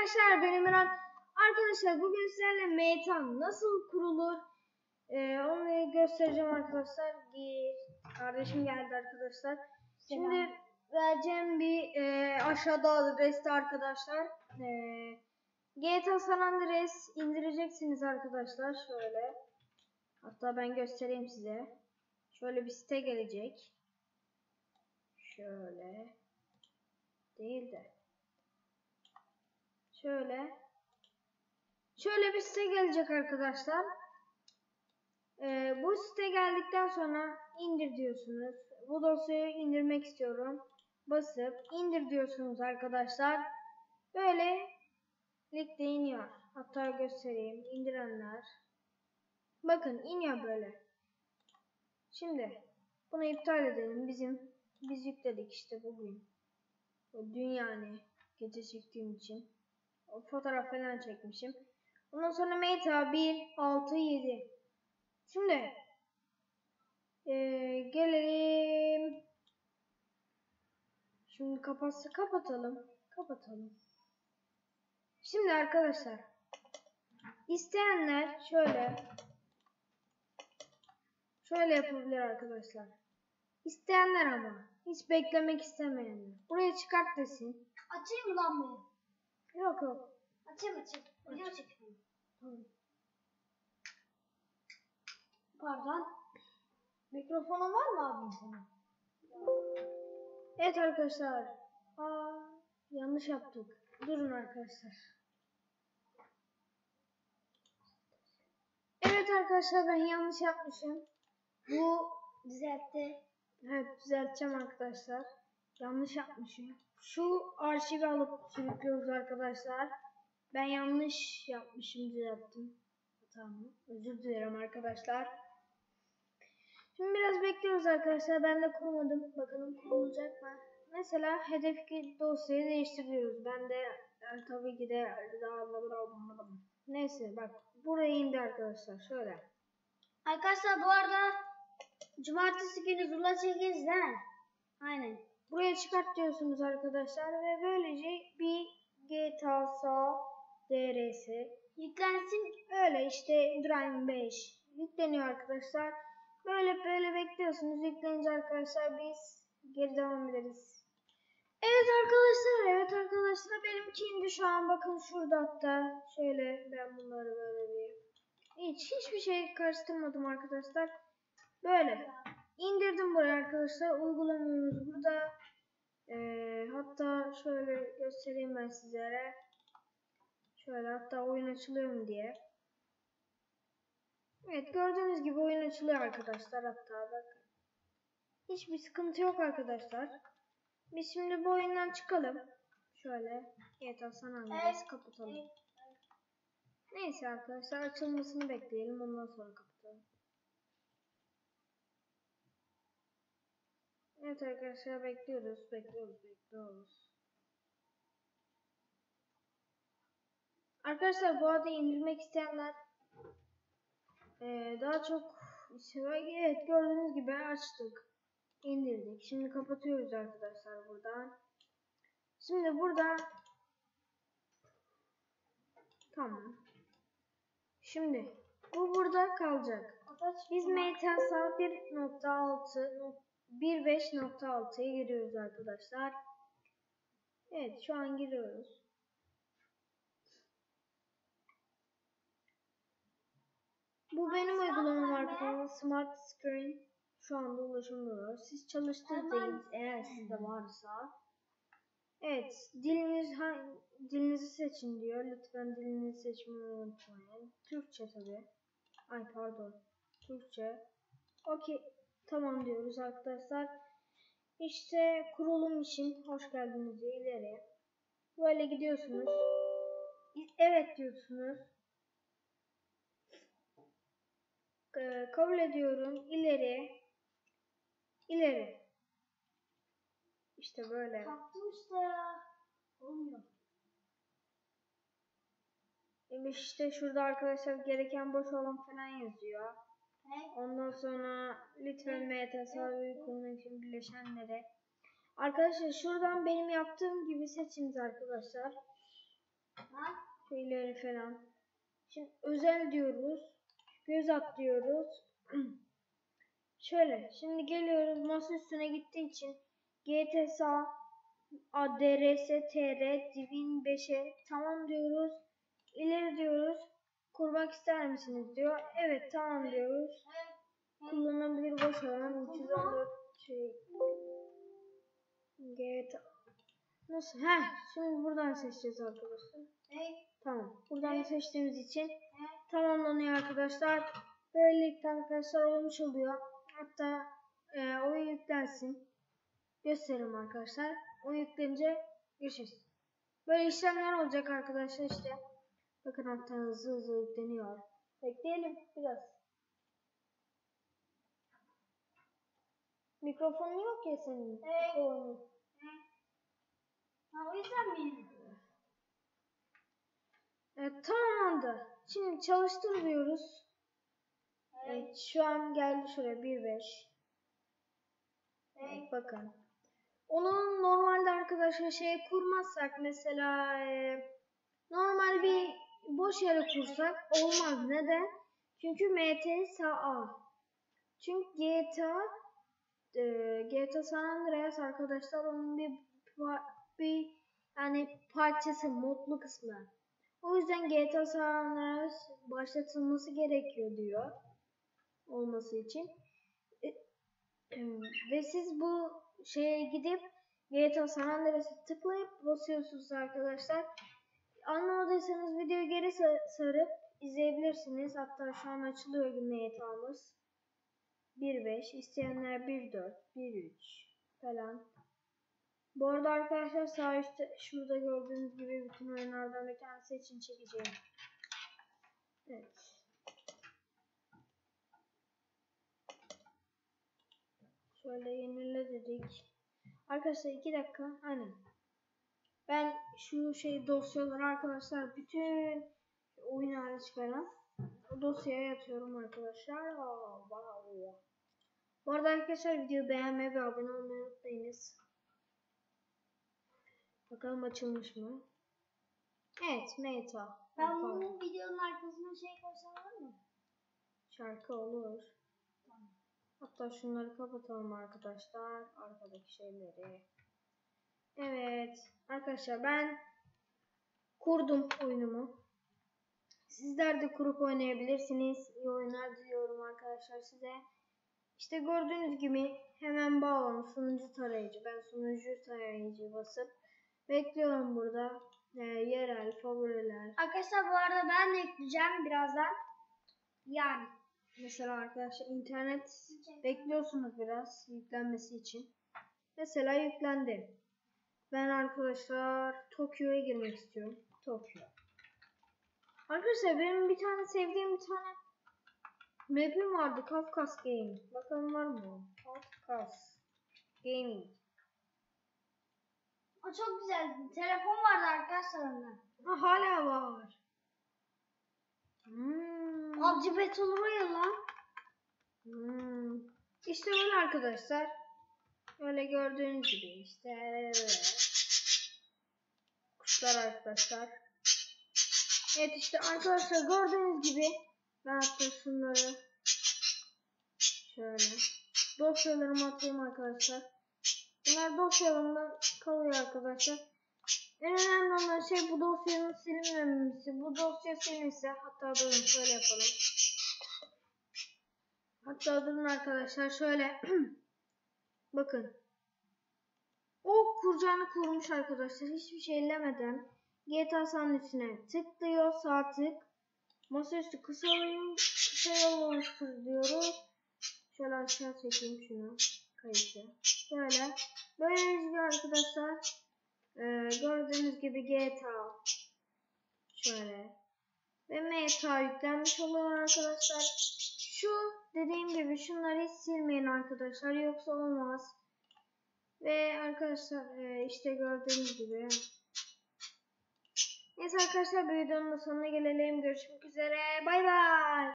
arkadaşlar benim Miran. Arkadaşlar bugün sizlerle Meytan nasıl kurulur ee, onu göstereceğim arkadaşlar. Gir. Kardeşim geldi arkadaşlar. Şimdi vereceğim bir e, aşağıda adreste arkadaşlar. E, GTA San Andreas indireceksiniz arkadaşlar. Şöyle. Hatta ben göstereyim size. Şöyle bir site gelecek. Şöyle. Değil de. Şöyle. Şöyle bir site gelecek arkadaşlar. Ee, bu site geldikten sonra indir diyorsunuz. Bu dosyayı indirmek istiyorum. Basıp indir diyorsunuz arkadaşlar. Böyle ligde iniyor. Hatta göstereyim. indirenler. Bakın iniyor böyle. Şimdi bunu iptal edelim. Bizim biz yükledik işte bugün. O dün yani gece çektiğim için. Fotoğraf falan çekmişim. Ondan sonra Meta 1 6 7. Şimdi ee, gelelim. Şimdi kapatsa kapatalım. Kapatalım. Şimdi arkadaşlar isteyenler şöyle şöyle yapabilir arkadaşlar. İsteyenler ama hiç beklemek istemeyenler. Buraya çıkart desin. Açayım lan bunu? Yok yok. Açayım açayım. Video çekiyorum. Pardon. Mikrofonun var mı abi senin? Evet arkadaşlar. Aa, yanlış yaptık. Durun arkadaşlar. Evet arkadaşlar ben yanlış yapmışım. Bu Düzeltti. evet düzelteceğim arkadaşlar. Yanlış yapmışım. Şu arşivi alıp sürüklüyoruz arkadaşlar. Ben yanlış yapmışım düzelttim. Tamam. Özür dilerim arkadaşlar. Şimdi biraz bekliyoruz arkadaşlar. Ben de kurmadım. Bakalım kurulacak mı? Mesela hedef dosyayı değiştiriyoruz. Ben de yani tabii ki de neyse bak buraya indi arkadaşlar. Şöyle. Arkadaşlar bu arada cumartesi günü Zula çekeriz değil? Aynen. Buraya çıkart diyorsunuz arkadaşlar ve böylece bir GTA San DRS Yüklensin. öyle işte Drive 5 yükleniyor arkadaşlar. Böyle böyle bekliyorsunuz. Yüklenince arkadaşlar biz geri devam ederiz. Evet arkadaşlar, evet arkadaşlar benimki indi şu an bakın şurada hatta. Şöyle ben bunları böyle bir hiç hiçbir şey karıştırmadım arkadaşlar. Böyle indirdim buraya arkadaşlar. Uygulamamız burada. Ee, hatta şöyle göstereyim ben sizlere. Şöyle hatta oyun açılıyor mu diye. Evet gördüğünüz gibi oyun açılıyor arkadaşlar hatta bakın. Hiçbir sıkıntı yok arkadaşlar. Biz şimdi bu oyundan çıkalım. Şöyle GTA San Andreas kapatalım. Neyse arkadaşlar açılmasını bekleyelim ondan sonra kapatalım. Evet arkadaşlar bekliyoruz, bekliyoruz, bekliyoruz. Arkadaşlar bu arada indirmek isteyenler ee, daha çok. Evet gördüğünüz gibi açtık. indirdik. Şimdi kapatıyoruz arkadaşlar buradan. Şimdi burada tamam. Şimdi bu burada kalacak. Biz MTSA 1.6 1.5.6'ya giriyoruz arkadaşlar. Evet şu an giriyoruz. Bu benim uygulamam arkadaşlar. Smart Screen şu anda ulaşılmıyor. Siz çalıştırdığınız eğer sizde varsa. Evet, diliniz hangi dilinizi seçin diyor. Lütfen dilinizi seçmeyi unutmayın. Türkçe tabi. Ay pardon. Türkçe. Okey. Tamam diyoruz arkadaşlar. İşte kurulum için hoş geldiniz ileri. Böyle gidiyorsunuz. Evet diyorsunuz. Ee, kabul ediyorum. İleri. İleri. İşte böyle. Taktım işte ya. Olmuyor. İşte şurada arkadaşlar gereken boş olan falan yazıyor. Ondan sonra lütfen MTS uygunluğu için bileşenlere. Arkadaşlar şuradan benim yaptığım gibi seçiniz arkadaşlar. Şeyleri falan. Şimdi özel diyoruz. Göz at diyoruz. Şöyle şimdi geliyoruz masa üstüne gittiği için GTSA ADRS TR Divin 5'e tamam diyoruz. İleri diyoruz. Kurmak ister misiniz diyor. Evet tamam diyoruz. Kullanılabilir boş alan 314 şey GTA Nasıl? Heh, şimdi buradan seçeceğiz arkadaşlar. Tamam. Buradan seçtiğimiz için tamamlanıyor arkadaşlar. Böylelikle arkadaşlar olmuş oluyor. Hatta e, oyun yüklensin. Gösterelim arkadaşlar. Oyun yüklenince görüşürüz. Böyle işlemler olacak arkadaşlar işte. Bakın hatta hızlı hızlı yükleniyor. Bekleyelim biraz. Mikrofonun yok ya senin. Evet. Mikrofonun. Ha, o yüzden mi? Evet tamamlandı. Şimdi çalıştır diyoruz. Evet şu an geldi şuraya 1.5. Evet, bakın. Onu normalde arkadaşlar şey kurmazsak mesela e, normal bir boş yere kursak olmaz. Neden? Çünkü MTSA. Çünkü GTA e, GTA San Andreas arkadaşlar onun bir bir yani parçası modlu kısmı. O yüzden GTA San Andreas başlatılması gerekiyor diyor olması için. E, e, Ve siz bu şeye gidip GTA San Andreas'ı tıklayıp basıyorsunuz arkadaşlar. Anlamadıysanız videoyu geri sa- sarıp izleyebilirsiniz. Hatta şu an açılıyor GTA'mız. 1.5 isteyenler 1.4, 1.3 falan. Bu arada arkadaşlar sağ üstte şurada gördüğünüz gibi bütün oyunlardan bir tanesi için çekeceğim. Evet. Şöyle yenile dedik. Arkadaşlar iki dakika. Aynen. Ben şu şey dosyaları arkadaşlar bütün oyun hariç falan dosyaya yatıyorum arkadaşlar. Aa, wow. Bu arada arkadaşlar videoyu beğenmeyi ve abone olmayı unutmayınız. Bakalım açılmış mı? Evet, Meta. Ben Pardon. bunun videonun arkasına şey koysam olur mu? Şarkı olur. Hatta şunları kapatalım arkadaşlar. Arkadaki şeyleri. Evet. Arkadaşlar ben kurdum oyunumu. Sizler de kurup oynayabilirsiniz. İyi oyunlar diliyorum arkadaşlar size. İşte gördüğünüz gibi hemen bağlan sunucu tarayıcı. Ben sunucu tarayıcı basıp bekliyorum burada. Ee, yerel favoriler. Arkadaşlar bu arada ben de ekleyeceğim birazdan. Yani. Mesela arkadaşlar internet bekliyorsunuz biraz yüklenmesi için. Mesela yüklendi. Ben arkadaşlar Tokyo'ya girmek istiyorum. Tokyo. Arkadaşlar benim bir tane sevdiğim bir tane map'im vardı. Kafkas Game. Bakalım var mı? Kafkas Gaming. O çok güzel. Telefon vardı arkadaşlar onda. Ha, hala var. Hmm. PUBG Battle Royale lan. Hmm. İşte böyle arkadaşlar. Böyle gördüğünüz gibi işte. Kuşlar arkadaşlar. Evet işte arkadaşlar gördüğünüz gibi ben hatta şunları şöyle dosyalarımı atayım arkadaşlar. Bunlar dosyalarımda kalıyor arkadaşlar. En önemli olan şey bu dosyanın silinmemesi. Bu dosya silinirse hatta durun şöyle yapalım. Hatta durun arkadaşlar şöyle. Bakın. O kuracağını kurmuş arkadaşlar. Hiçbir şey ellemeden. GTA San üstüne tıklıyor. Sağ tık. Masaüstü kısa yol, kısa yol oluştur diyoruz. Şöyle aşağı çekeyim şunu. Kayıtı. Böyle. Böylelikle arkadaşlar. e, gördüğünüz gibi GTA. Şöyle. Ve meta yüklenmiş oluyor arkadaşlar. Şu dediğim gibi şunları hiç silmeyin arkadaşlar yoksa olmaz. Ve arkadaşlar e, işte gördüğünüz gibi. Neyse arkadaşlar bu videonun da sonuna gelelim. Görüşmek üzere. Bay bay.